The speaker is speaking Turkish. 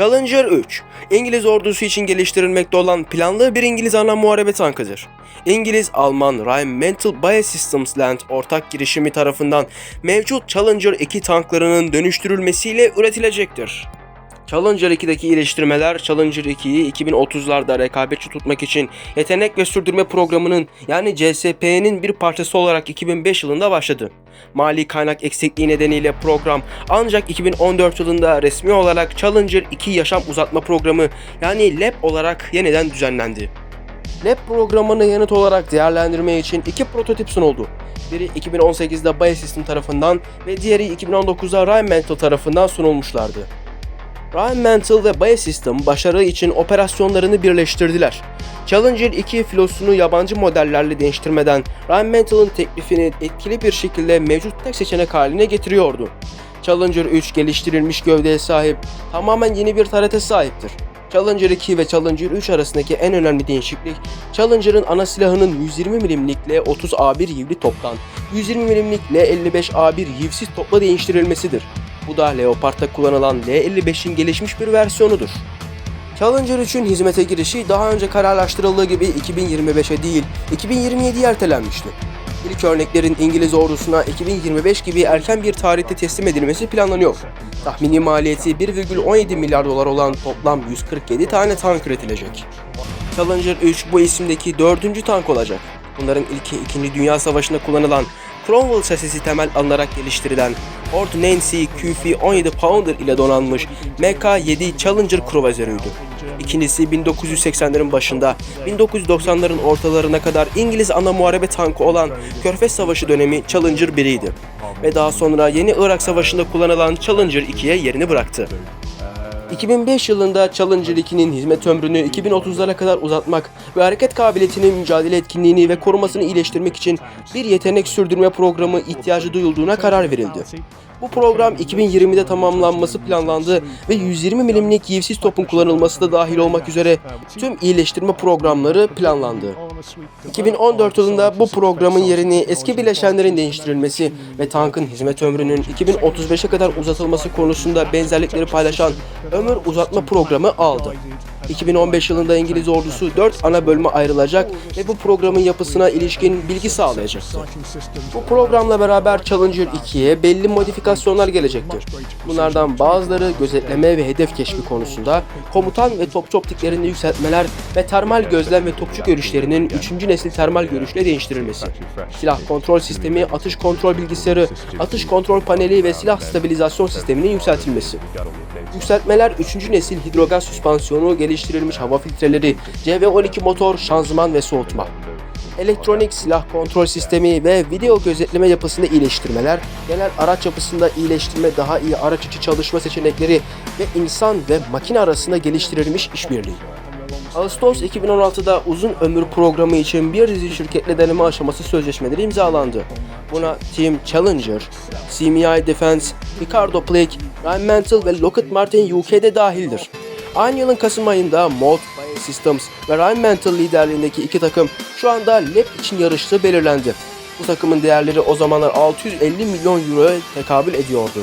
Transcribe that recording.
Challenger 3, İngiliz ordusu için geliştirilmekte olan planlı bir İngiliz ana muharebe tankıdır. İngiliz-Alman Rheinmetall Biosystems Land ortak girişimi tarafından mevcut Challenger 2 tanklarının dönüştürülmesiyle üretilecektir. Challenger 2'deki iyileştirmeler Challenger 2'yi 2030'larda rekabetçi tutmak için yetenek ve sürdürme programının yani CSP'nin bir parçası olarak 2005 yılında başladı. Mali kaynak eksikliği nedeniyle program ancak 2014 yılında resmi olarak Challenger 2 yaşam uzatma programı yani LEP olarak yeniden düzenlendi. LEP programını yanıt olarak değerlendirme için iki prototip sunuldu. Biri 2018'de Biosystem tarafından ve diğeri 2019'da Rheinmetall tarafından sunulmuşlardı. Rheinmetall ve Biosystem başarı için operasyonlarını birleştirdiler. Challenger 2 filosunu yabancı modellerle değiştirmeden Rheinmetall'ın teklifini etkili bir şekilde mevcut tek seçenek haline getiriyordu. Challenger 3 geliştirilmiş gövdeye sahip, tamamen yeni bir tarete sahiptir. Challenger 2 ve Challenger 3 arasındaki en önemli değişiklik, Challenger'ın ana silahının 120 mm'lik L30A1 yivli toptan 120 mm'lik L55A1 yivsiz topla değiştirilmesidir. Bu da Leopard'da kullanılan L55'in gelişmiş bir versiyonudur. Challenger 3'ün hizmete girişi daha önce kararlaştırıldığı gibi 2025'e değil 2027'ye ertelenmişti. İlk örneklerin İngiliz ordusuna 2025 gibi erken bir tarihte teslim edilmesi planlanıyor. Tahmini maliyeti 1,17 milyar dolar olan toplam 147 tane tank üretilecek. Challenger 3 bu isimdeki dördüncü tank olacak. Bunların ilki 2. Dünya Savaşı'nda kullanılan Cromwell şasisi temel alınarak geliştirilen Ordnance QF-17 Pounder ile donanmış MK-7 Challenger kruvazörüydü. İkincisi 1980'lerin başında 1990'ların ortalarına kadar İngiliz ana muharebe tankı olan Körfez Savaşı dönemi Challenger 1'iydi. Ve daha sonra yeni Irak Savaşı'nda kullanılan Challenger 2'ye yerini bıraktı. 2005 yılında Challenger 2'nin hizmet ömrünü 2030'lara kadar uzatmak ve hareket kabiliyetini, mücadele etkinliğini ve korumasını iyileştirmek için bir yetenek sürdürme programı ihtiyacı duyulduğuna karar verildi. Bu program 2020'de tamamlanması planlandı ve 120 milimlik yivsiz topun kullanılması da dahil olmak üzere tüm iyileştirme programları planlandı. 2014 yılında bu programın yerini eski bileşenlerin değiştirilmesi ve tankın hizmet ömrünün 2035'e kadar uzatılması konusunda benzerlikleri paylaşan ömür uzatma programı aldı. 2015 yılında İngiliz ordusu 4 ana bölüme ayrılacak ve bu programın yapısına ilişkin bilgi sağlayacaktı. Bu programla beraber Challenger 2'ye belli modifikasyonlar gelecektir. Bunlardan bazıları gözetleme ve hedef keşfi konusunda, komutan ve topçu optiklerinde yükseltmeler ve termal gözlem ve topçu görüşlerinin 3. nesil termal görüşle değiştirilmesi. Silah kontrol sistemi, atış kontrol bilgisayarı, atış kontrol paneli ve silah stabilizasyon sisteminin yükseltilmesi. Yükseltmeler 3. nesil hidrogaz süspansiyonu, geliştirilmiş hava filtreleri, CV12 motor, şanzıman ve soğutma. Elektronik silah kontrol sistemi ve video gözetleme yapısında iyileştirmeler, genel araç yapısında iyileştirme, daha iyi araç içi çalışma seçenekleri ve insan ve makine arasında geliştirilmiş işbirliği. Ağustos 2016'da uzun ömür programı için bir dizi şirketle deneme aşaması sözleşmeleri imzalandı. Buna Team Challenger, CMI Defense, Ricardo Plake, Rheinmetall ve Lockheed Martin UK'de dahildir. Aynı yılın Kasım ayında Mod Systems ve Rheinmetall liderliğindeki iki takım şu anda LEP için yarıştığı belirlendi. Bu takımın değerleri o zamanlar 650 milyon euroya tekabül ediyordu.